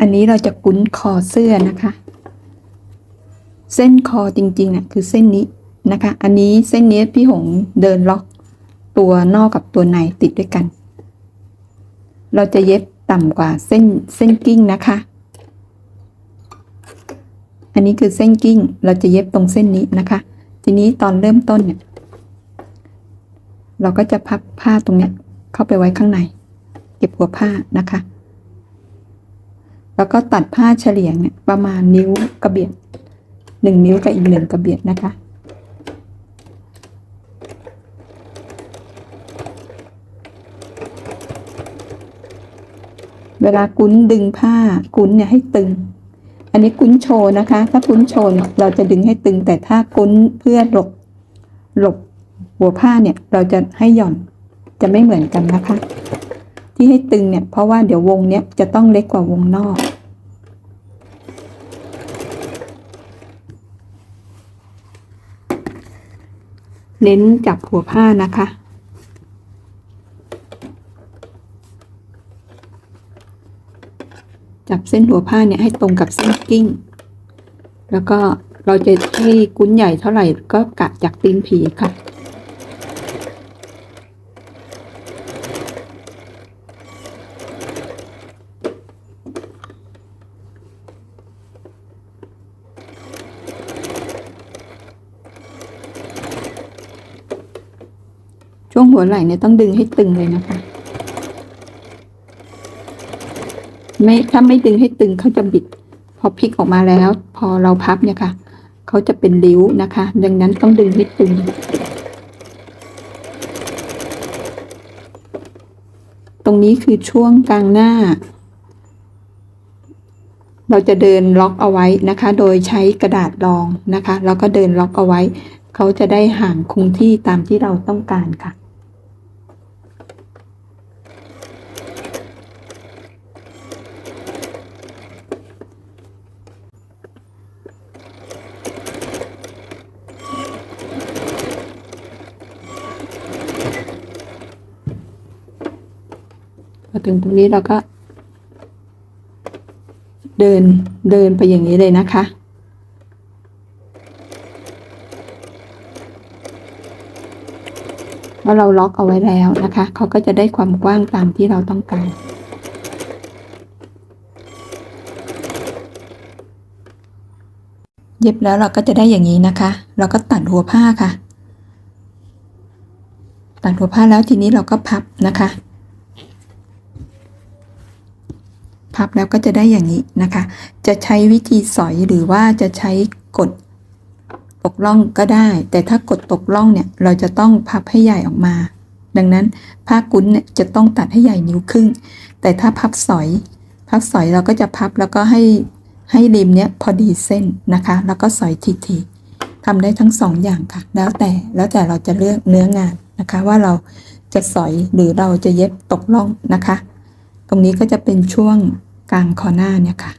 อันนี้เราจะกุ้นคอเสื้อนะคะ เส้นคอจริงๆอะคือเส้นนี้นะคะ อันนี้เส้นนี้พี่หงเดินล็อกตัวนอกกับตัวในติดด้วยกัน เราจะเย็บต่ำกว่าเส้นเส้นกิ้งนะคะ อันนี้คือเส้นกิ้ง เราจะเย็บตรงเส้นนี้นะคะ ทีนี้ตอนเริ่มต้นเนี่ย เราก็จะพับผ้าตรงเนี้ยเข้าไปไว้ข้างใน เก็บหัวผ้านะคะ แล้วก็ตัดผ้าเฉลี่ยเนี่ยประมาณนิ้วกระเบียดหนึ่งนิ้วกับอีกหนึ่งกระเบียดนะคะ เวลากุ้นดึงผ้ากุ้นเนี่ยให้ตึง อันนี้กุ้นโชว์นะคะ ถ้ากุ้นโชว์เนี่ยเราจะดึงให้ตึง แต่ถ้ากุ้นเพื่อหลบหลบหัวผ้าเนี่ยเราจะให้หย่อนจะไม่เหมือนกันนะคะ ที่ให้ตึงเนี่ย เพราะว่าเดี๋ยววงเนี้ยจะต้องเล็กกว่าวงนอกเน้นจับหัวผ้านะคะ จับเส้นหัวผ้าเนี่ยให้ตรงกับเส้นกิ้ง แล้วก็เราจะให้กุ้นใหญ่เท่าไหร่ก็กะจากตีนผีค่ะ ช่วงหัวไหล่เนี่ยต้องดึงให้ตึงเลยนะคะ ไม่ถ้าไม่ดึงให้ตึงเขาจะบิด พอพลิกออกมาแล้ว พอเราพับเนี่ยค่ะเขาจะเป็นริ้วนะคะ ดังนั้นต้องดึงให้ตึงตรงนี้คือช่วงกลางหน้า เราจะเดินล็อกเอาไว้นะคะ โดยใช้กระดาษรองนะคะ แล้วก็เดินล็อกเอาไว้ เขาจะได้ห่างคงที่ตามที่เราต้องการค่ะ พอถึงตรงนี้เราก็ เดินเดินไปอย่างนี้เลยนะคะว่าเราล็อกเอาไว้แล้วนะคะ เขาก็จะได้ความกว้างตามที่เราต้องการเย็บแล้วเราก็จะได้อย่างนี้นะคะ เราก็ตัดหัวผ้าค่ะ ตัดหัวผ้าแล้วทีนี้เราก็พับนะคะ พับแล้วก็จะได้อย่างนี้นะคะ จะใช้วิธีสอยหรือว่าจะใช้กดตกล่องก็ได้ แต่ถ้ากดตกล่องเนี่ยเราจะต้องพับให้ใหญ่ออกมา ดังนั้นผ้ากุ้นเนี่ยจะต้องตัดให้ใหญ่นิ้วครึ่ง แต่ถ้าพับสอย พับสอยเราก็จะพับแล้วก็ให้ให้ริมเนี่ยพอดีเส้นนะคะ แล้วก็สอยทีๆทำได้ทั้งสองอย่างค่ะ แล้วแต่แล้วแต่เราจะเลือกเนื้องานนะคะ ว่าเราจะสอยหรือเราจะเย็บตกล่องนะคะ ตรงนี้ก็จะเป็นช่วง กลางคอหน้าเนี่ยค่ะ